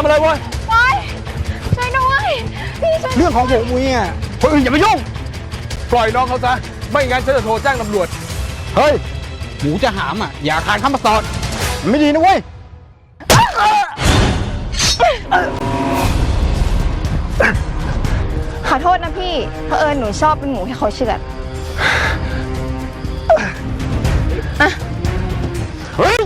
ทำอะไรวะปอยช่วยด้วยพี่ช่วยเรื่องของผมมุ้ยอะคนอื่นอย่ามายุ่ง ปล่อยน้องเขาซะ ไม่งั้นฉันจะโทรแจ้งตำรวจ เฮ้ย หมูจะหามอะ อย่าคานข้ามมาสอดมันไม่ดีนะเว้ย ขอโทษนะพี่เผอิญหนูชอบเป็นหมูที่เขาเชือดเฮ้ย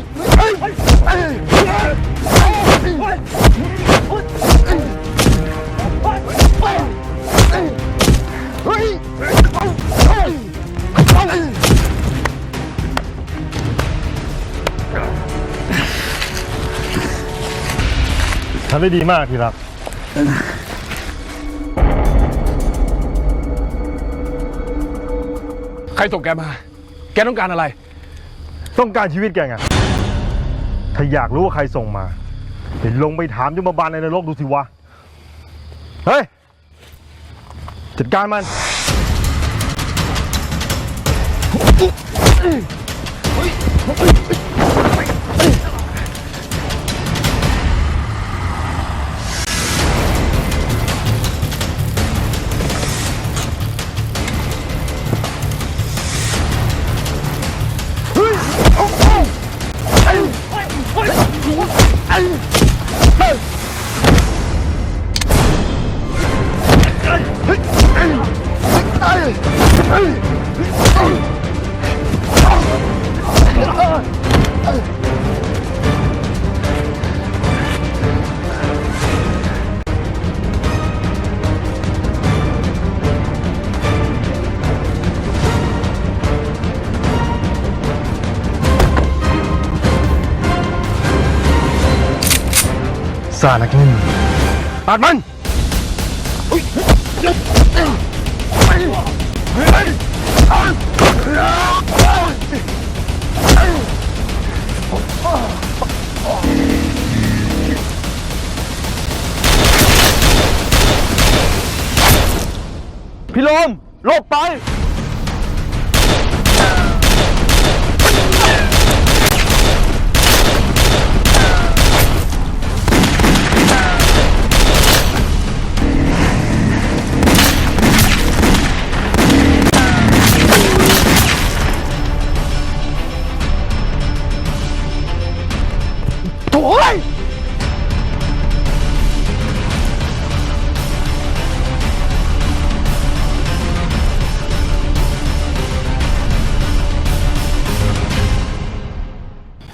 ทำได้ดีมากที่รัก ใครส่งแกมา แกต้องการอะไร ต้องการชีวิตแกไง ถ้าอยากรู้ว่าใครส่งมา ไปลงไปถามยมบาลในนรกดูสิวะ เฮ้ย จัดการมัน สานักเล่นตัดมัน พี่ลมหลบไป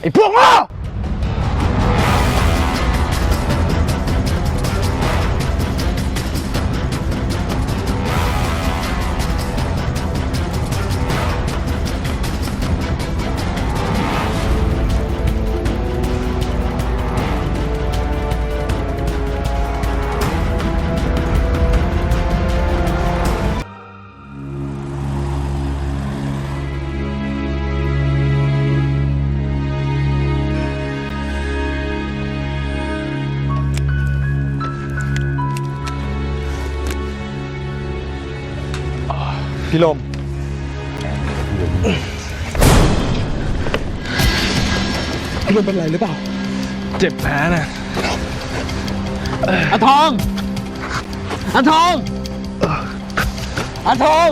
ไอ้พ พี่ลม พี่ลมเป็นไรหรือเปล่า เจ็บแผลนะอาทองอาทองอาทอง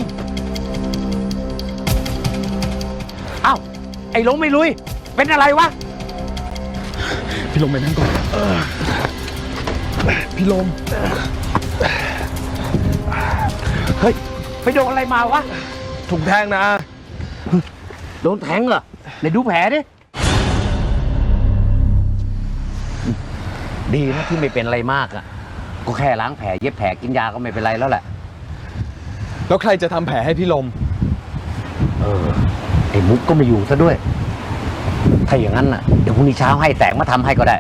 อ้าว ไอ้หลงไม่ลุย เป็นอะไรวะ พี่ลมไปนั่งก่อน พี่ลม เฮ้ย ไปโดนอะไรมาวะ ถูกแทงนะ โดนแทงเหรอไหนดูแผลดิ ดีนะที่ไม่เป็นอะไรมากอะก็แค่ล้างแผลเย็บแผลกินยาก็ไม่เป็นไรแล้วแหละ แล้วใครจะทำแผลให้พี่ลม เออ ไอ้มุกก็ไม่อยู่ซะด้วย ถ้าอย่างนั้นน่ะ เดี๋ยวพรุ่งนี้เช้าให้แตกมาทำให้ก็ได้